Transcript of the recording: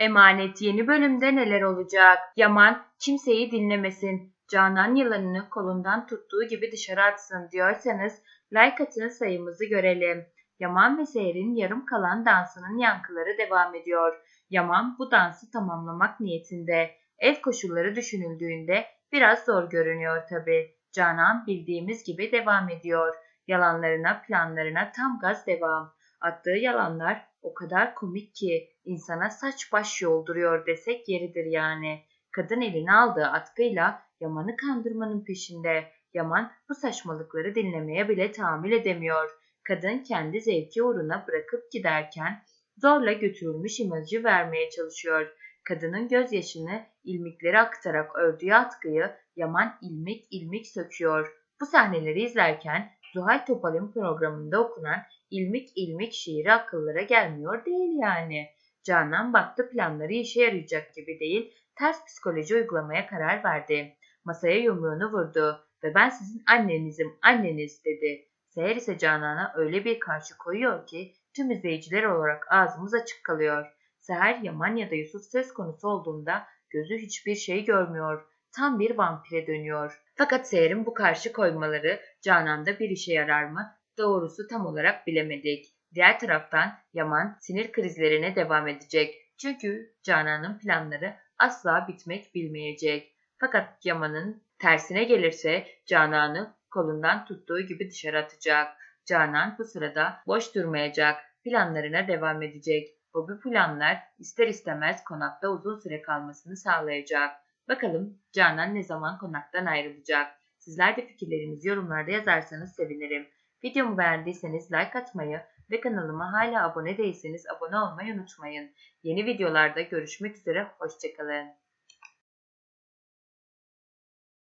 Emanet yeni bölümde neler olacak? Yaman kimseyi dinlemesin. Canan yılanını kolundan tuttuğu gibi dışarı atsın diyorsanız like atın sayımızı görelim. Yaman ve Seher'in yarım kalan dansının yankıları devam ediyor. Yaman bu dansı tamamlamak niyetinde. Ev koşulları düşünüldüğünde biraz zor görünüyor tabi. Canan bildiğimiz gibi devam ediyor. Yalanlarına, planlarına tam gaz devam. Attığı yalanlar o kadar komik ki insana saç baş yolduruyor desek yeridir yani. Kadın eline aldığı atkıyla Yaman'ı kandırmanın peşinde. Yaman bu saçmalıkları dinlemeye bile tahammül edemiyor. Kadın kendi zevki uğruna bırakıp giderken zorla götürülmüş imajı vermeye çalışıyor. Kadının gözyaşını ilmikleri aktarak ördüğü atkıyı Yaman ilmik ilmik söküyor. Bu sahneleri izlerken Zuhal Topal'ın programında okunan ilmik ilmik şiiri akıllara gelmiyor değil yani. Canan baktı planları işe yarayacak gibi değil, ters psikoloji uygulamaya karar verdi. Masaya yumruğunu vurdu ve ben sizin annenizim, anneniz dedi. Seher ise Canan'a öyle bir karşı koyuyor ki tüm izleyiciler olarak ağzımız açık kalıyor. Seher Yaman ya da Yusuf söz konusu olduğunda gözü hiçbir şey görmüyor. Tam bir vampire dönüyor. Fakat Seher'in bu karşı koymaları Canan'da bir işe yarar mı? Doğrusu tam olarak bilemedik. Diğer taraftan Yaman sinir krizlerine devam edecek. Çünkü Canan'ın planları asla bitmek bilmeyecek. Fakat Yaman'ın tersine gelirse Canan'ı kolundan tuttuğu gibi dışarı atacak. Canan bu sırada boş durmayacak. Planlarına devam edecek. Bu planlar ister istemez konakta uzun süre kalmasını sağlayacak. Bakalım Canan ne zaman konaktan ayrılacak? Sizler de fikirlerinizi yorumlarda yazarsanız sevinirim. Videomu beğendiyseniz like atmayı ve kanalıma hala abone değilseniz abone olmayı unutmayın. Yeni videolarda görüşmek üzere, hoşçakalın.